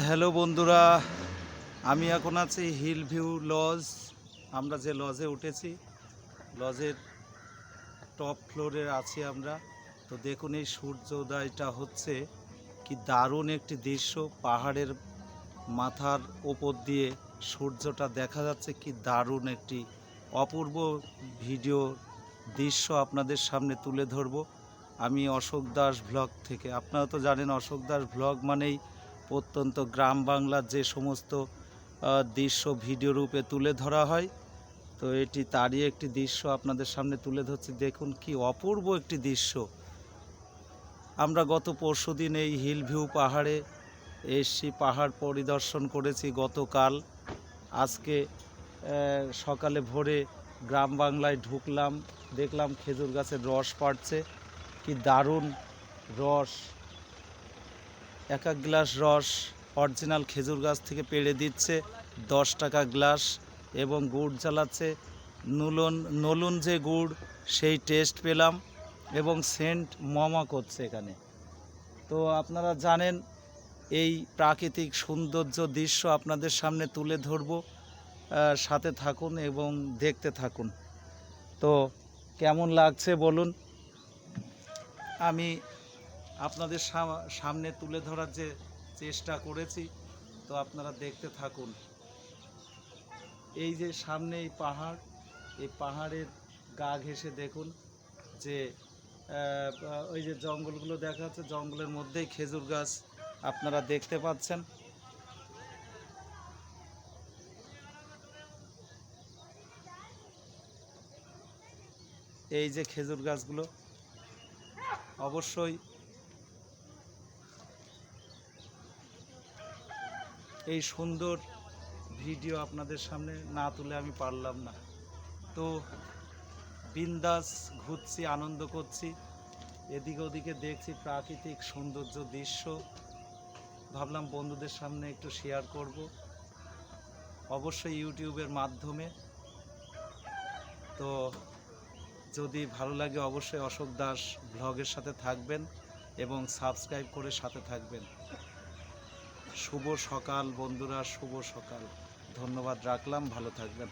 Hello বন্ধুরা, আমি এখন আছি হিল ভিউ লজ আমরা যে লজে উঠেছি লজের টপ ফ্লোরে আছি আমরা। তো দেখুন এই সূর্যোদয়টা হচ্ছে কি দারুণ একটি দৃশ্য। পাহাড়ের মাথার ওপর দিয়ে সূর্যটা দেখা যাচ্ছে কি দারুণ একটি অপূর্ব ভিডিও দৃশ্য আপনাদের সামনে তুলে ধরবো। আমি অশোক দাস ব্লগ থেকে। আপনারা তো জানেন অশোক দাস ব্লগ মানেই প্রত্যন্ত গ্রাম বাংলার যে সমস্ত দৃশ্য ভিডিও রূপে তুলে ধরা হয়। তো এটি তারই একটি দৃশ্য আপনাদের সামনে তুলে ধরছি। দেখুন কি অপূর্ব একটি দৃশ্য। আমরা গত পরশু দিন এই হিল ভিউ পাহাড়ে এসছি পাহাড় পরিদর্শন করেছি গতকাল। আজকে সকালে ভোরে গ্রাম বাংলায় ঢুকলাম, দেখলাম খেজুর গাছের রস পাড়ছে। কি দারুণ রস! এক এক গ্লাস রস, অরিজিনাল খেজুর গাছ থেকে পেড়ে দিচ্ছে, দশ টাকা গ্লাস এবং গুড় জ্বালাচ্ছে। নুলন, নলুন যে গুড়, সেই টেস্ট পেলাম এবং সেন্ট মমা করছে এখানে। তো আপনারা জানেন, এই প্রাকৃতিক সৌন্দর্য দৃশ্য আপনাদের সামনে তুলে ধরব সাথে থাকুন এবং দেখতে থাকুন। তো কেমন লাগছে বলুন? আমি আপনাদের সাম- সামনে তুলে ধরার যে চেষ্টা করেছি, তো আপনারা দেখতে থাকুন। এই যে সামনে এই পাহাড়, এই পাহাড়ের গা ঘেঁষে দেখুন যে ওই যে জঙ্গলগুলো দেখা যাচ্ছে, জঙ্গলের মধ্যেই খেজুর গাছ আপনারা দেখতে পাচ্ছেন। এই যে খেজুর গাছগুলো, অবশ্যই এই সুন্দর ভিডিও আপনাদের সামনে না তুলে আমি পারলাম না। তো বিন্দাস ঘুরছি, আনন্দ করছি, এদিকে ওদিকে দেখছি প্রাকৃতিক সৌন্দর্য দৃশ্য। ভাবলাম বন্ধুদের সামনে একটু শেয়ার করব। অবশ্যই ইউটিউবের মাধ্যমে। তো যদি ভালো লাগে অবশ্যই অশোক দাস ব্লগের সাথে থাকবেন এবং সাবস্ক্রাইব করে সাথে থাকবেন। শুভ সকাল বন্ধুরা শুভ সকাল। ধন্যবাদ রাখলাম ভালো থাকবেন।